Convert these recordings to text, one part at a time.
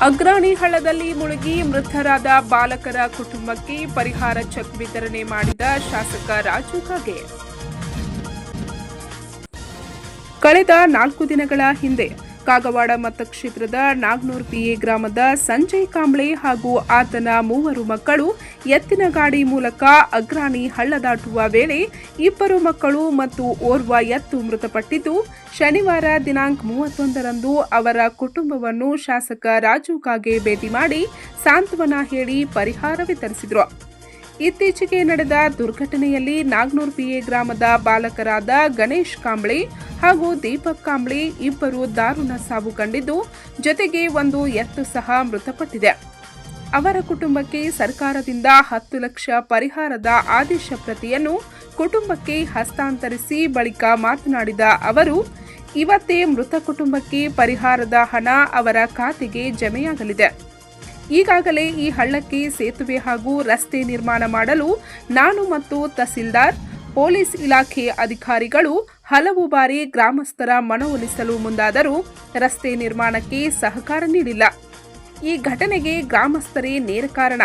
ಅಗ್ರಾಣಿ ಹಳ್ಳದಲ್ಲಿ ಮುಳುಗಿ ಮೃತರಾದ ಬಾಲಕರ ಕುಟುಂಬಕ್ಕೆ ಪರಿಹಾರ ಚೆಕ್ ವಿತರಣೆ ಮಾಡಿದ ಶಾಸಕ ರಾಜು ಖಾಗೆ ಕಳೆದ ನಾಲ್ಕು ದಿನಗಳ ಹಿಂದೆ ಕಾಗವಾಡ ಮತಕ್ಷೇತ್ರದ ನಾಗ್ನೂರ್ ಪಿಎ ಗ್ರಾಮದ ಸಂಜಯ್ ಕಾಂಬ್ಳೆ ಹಾಗೂ ಆತನ ಮೂವರು ಮಕ್ಕಳು ಎತ್ತಿನ ಗಾಡಿ ಮೂಲಕ ಅಗ್ರಾಣಿ ಹಳ್ಳ ದಾಟುವ ವೇಳೆ ಇಬ್ಬರು ಮಕ್ಕಳು ಮತ್ತು ಓರ್ವ ಎತ್ತು ಮೃತಪಟ್ಟಿದ್ದು, ಶನಿವಾರ ದಿನಾಂಕ ಮೂವತ್ತೊಂದರಂದು ಅವರ ಕುಟುಂಬವನ್ನು ಶಾಸಕ ರಾಜು ಕಾಗೆ ಭೇಟಿ ಮಾಡಿ ಸಾಂತ್ವನ ಹೇಳಿ ಪರಿಹಾರ ವಿತರಿಸಿದರು. ಇತ್ತೀಚೆಗೆ ನಡೆದ ದುರ್ಘಟನೆಯಲ್ಲಿ ನಾಗ್ನೂರ್ ಪಿಎ ಗ್ರಾಮದ ಬಾಲಕರಾದ ಗಣೇಶ್ ಕಾಂಬ್ಳೆ ಹಾಗೂ ದೀಪಕ್ ಕಾಂಬ್ಳಿ ಇಬ್ಬರು ದಾರುಣ ಸಾವು ಕಂಡಿದ್ದು, ಜೊತೆಗೆ ಒಂದು ಎತ್ತು ಸಹ ಮೃತಪಟ್ಟಿದೆ. ಅವರ ಕುಟುಂಬಕ್ಕೆ ಸರ್ಕಾರದಿಂದ ಹತ್ತು ಲಕ್ಷ ಪರಿಹಾರದ ಆದೇಶ ಪ್ರತಿಯನ್ನು ಕುಟುಂಬಕ್ಕೆ ಹಸ್ತಾಂತರಿಸಿ ಬಳಿಕ ಮಾತನಾಡಿದ ಅವರು, ಇವತ್ತೇ ಮೃತ ಕುಟುಂಬಕ್ಕೆ ಪರಿಹಾರದ ಹಣ ಅವರ ಖಾತೆಗೆ ಜಮೆಯಾಗಲಿದೆ. ಈಗಾಗಲೇ ಈ ಹಳ್ಳಕ್ಕೆ ಸೇತುವೆ ಹಾಗೂ ರಸ್ತೆ ನಿರ್ಮಾಣ ಮಾಡಲು ನಾನು ಮತ್ತು ತಹಸೀಲ್ದಾರ್ ಪೊಲೀಸ್ ಇಲಾಖೆ ಅಧಿಕಾರಿಗಳು ಹಲವು ಬಾರಿ ಗ್ರಾಮಸ್ಥರ ಮನವೊಲಿಸಲು ಮುಂದಾದರೂ ರಸ್ತೆ ನಿರ್ಮಾಣಕ್ಕೆ ಸಹಕಾರ ನೀಡಿಲ್ಲ. ಈ ಘಟನೆಗೆ ಗ್ರಾಮಸ್ಥರೇ ನೇರ ಕಾರಣ.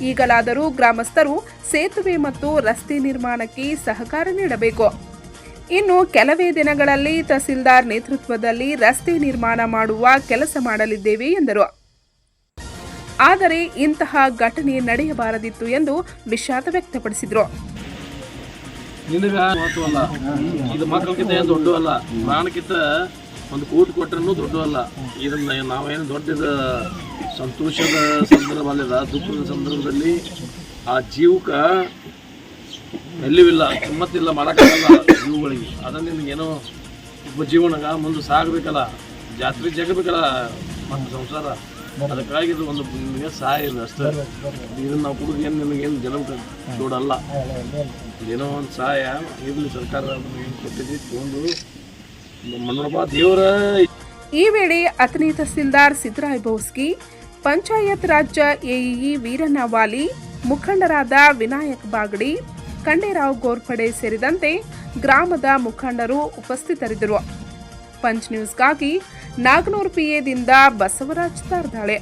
ಈಗಲಾದರೂ ಗ್ರಾಮಸ್ಥರು ಸೇತುವೆ ಮತ್ತು ರಸ್ತೆ ನಿರ್ಮಾಣಕ್ಕೆ ಸಹಕಾರ ನೀಡಬೇಕು. ಇನ್ನು ಕೆಲವೇ ದಿನಗಳಲ್ಲಿ ತಹಸೀಲ್ದಾರ್ ನೇತೃತ್ವದಲ್ಲಿ ರಸ್ತೆ ನಿರ್ಮಾಣ ಮಾಡುವ ಕೆಲಸ ಮಾಡಲಿದ್ದೇವೆ ಎಂದರು. ಆದರೆ ಇಂತಹ ಘಟನೆ ನಡೆಯಬಾರದಿತ್ತು ಎಂದು ವಿಷಾದ ವ್ಯಕ್ತಪಡಿಸಿದರು. ನಿನಗ ಮಹತ್ವಲ್ಲ ಇದು ಮಕ್ಕಳಿಗಿಂತ ಏನು ದೊಡ್ಡ ಅಲ್ಲ. ಪ್ರಾಣಕ್ಕಿಂತ ಒಂದು ಕೋಟಿ ಕೊಟ್ಟರೂ ದೊಡ್ಡವಲ್ಲ ಇದನ್ನ ನಾವೇನು ದೊಡ್ಡದ ಸಂತೋಷದ ಸಂದರ್ಭ ಅಲ್ಲದ ದುಃಖದ ಸಂದರ್ಭದಲ್ಲಿ ಆ ಜೀವಕ್ಕೆ ಎಲ್ಲವಿಲ್ಲ ಕಿಮ್ಮತ್ತಿಲ್ಲ, ಮಾಡೋಕ್ಕಾಗಲ್ಲ ಜೀವಗಳಿಗೆ ಅದನ್ನು ನಿನಗೇನೋ ಜೀವನಗ ಮುಂದೆ ಸಾಗಬೇಕಲ್ಲ. ಜಾತ್ರೆ ಜಗಬೇಕಲ್ಲ ಮತ್ತು ಸಂಸಾರ. ಅದಕ್ಕಾಗಿ ಇದು ಒಂದು ನಿಮಗೆ ಸಹಾಯ ಇಲ್ಲ ಅಷ್ಟೇ. ಇದನ್ನ ನಾವು ಕುಡಿದು ಏನು ನಿಮಗೇನು ಜನಕ್ಕೆ ದೊಡ್ಡಲ್ಲ. ಏನೋ ಒಂದು ಸಹಾಯ ಇರಲಿ ಸರ್ಕಾರ ಕೊಟ್ಟಿದ್ವಿ ತೊಗೊಂಡು ಮನೋರಮ ದೇವರ ಈ ವೇಳೆ ಅತ್ನಿ ತಹಸೀಲ್ದಾರ್ ಸಿದ್ದರಾಯ್ ಬೋಸ್ಗಿ, ಪಂಚಾಯತ್ ರಾಜ್ಯ ಎಇಇ ವೀರಣ್ಣ ವಾಲಿ ಮುಖಂಡರಾದ ವಿನಾಯಕ್ ಬಾಗಡಿ ಖಂಡೇರಾವ್ ಗೋರ್ಪಡೆ ಸೇರಿದಂತೆ ಗ್ರಾಮದ ಮುಖಂಡರು ಉಪಸ್ಥಿತರಿದ್ದರು. ಪಂಚ್ ನ್ಯೂಸ್ಗಾಗಿ ನಾಗನೂರ್ ಪಿಎದಿಂದ ಬಸವರಾಜ್ ತಾರ್ದಾಳೆ